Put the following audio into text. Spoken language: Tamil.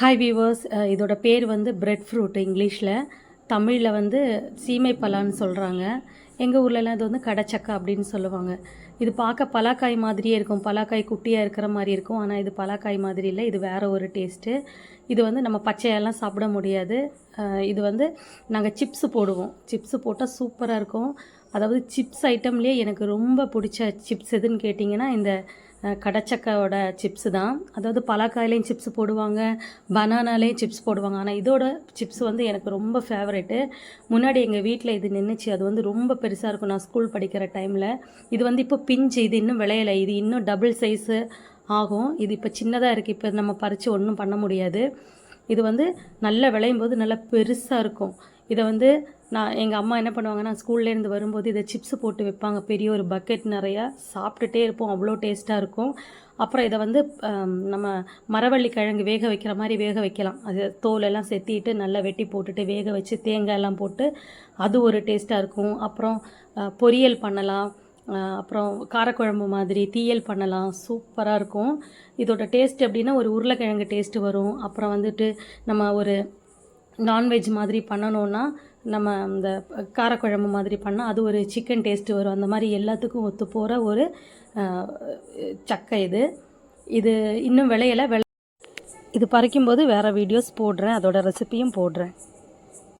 ஹாய் வீவர்ஸ் இதோட பேர் வந்து பிரெட் ஃப்ரூட் இங்கிலீஷில். தமிழில் வந்து சீமை பலான்னு சொல்கிறாங்க எங்கள் ஊர்லலாம் இது வந்து கடச்சக்கா அப்படின்னு சொல்லுவாங்க. இது பார்க்க பலாக்காய் மாதிரியே இருக்கும். பலாக்காய் குட்டியாக இருக்கிற மாதிரி இருக்கும். ஆனால் இது பலாக்காய் மாதிரி இல்லை. இது வேறு ஒரு டேஸ்ட்டு இது வந்து நம்ம பச்சையெல்லாம் சாப்பிட முடியாது. இது வந்து நாங்கள் சிப்ஸு போடுவோம். சிப்ஸு போட்டால் சூப்பராக இருக்கும். அதாவது சிப்ஸ் ஐட்டம்லேயே எனக்கு ரொம்ப பிடிச்ச சிப்ஸ் எதுன்னு கேட்டிங்கன்னா இந்த கடச்சக்காயோட சிப்ஸு தான். அதாவது பலாக்காயிலையும் சிப்ஸ் போடுவாங்க பனானாலேயும் சிப்ஸ் போடுவாங்க. ஆனால் இதோட சிப்ஸ் வந்து எனக்கு ரொம்ப ஃபேவரெட்டு முன்னாடி எங்கள் வீட்டில் இது நின்றுச்சு அது வந்து ரொம்ப பெருசாக இருக்கும். நான் ஸ்கூல் படிக்கிற டைமில் இது வந்து இப்போ பிஞ்சு இது இன்னும் விளையலை. இது இன்னும் டபுள் சைஸு ஆகும். இது இப்போ சின்னதாக இருக்குது இப்போ நம்ம பறித்து ஒன்றும் பண்ண முடியாது. இது வந்து நல்லா விளையும் போது நல்லா பெருசாக இருக்கும். இதை வந்து நான் எங்கள் அம்மா என்ன பண்ணுவாங்கன்னா ஸ்கூல்லேருந்து வரும்போது இதை சிப்ஸ் போட்டு வைப்பாங்க. பெரிய ஒரு பக்கெட் நிறையா. சாப்பிட்டுட்டே இருப்போம். அவ்வளோ டேஸ்ட்டாக இருக்கும். அப்புறம் இதை வந்து நம்ம மரவள்ளி கிழங்கு வேக வைக்கிற மாதிரி வேக வைக்கலாம். அது தோலெல்லாம் செத்திட்டு நல்லா வெட்டி போட்டுட்டு வேக வச்சு தேங்காய் எல்லாம் போட்டு அது ஒரு டேஸ்ட்டாக இருக்கும். அப்புறம் பொரியல் பண்ணலாம். அப்புறம் காரக்குழம்பு மாதிரி தீயல் பண்ணலாம். சூப்பராக இருக்கும். இதோட டேஸ்ட் எப்படின்னா ஒரு உருளைக்கிழங்கு டேஸ்ட்டு வரும். அப்புறம் வந்துட்டு நம்ம ஒரு நான்வெஜ் மாதிரி பண்ணணுன்னா நம்ம இந்த காரக்குழம்பு மாதிரி பண்ணால் அது ஒரு சிக்கன் டேஸ்ட்டு வரும். அந்த மாதிரி எல்லாத்துக்கும் ஒத்து போகிற ஒரு சக்கை இது. இது இன்னும் விளையலை. விளை இது பறிக்கும்போது வேறு வீடியோஸ் போடுறேன். அதோட ரெசிபியும் போடுறேன்.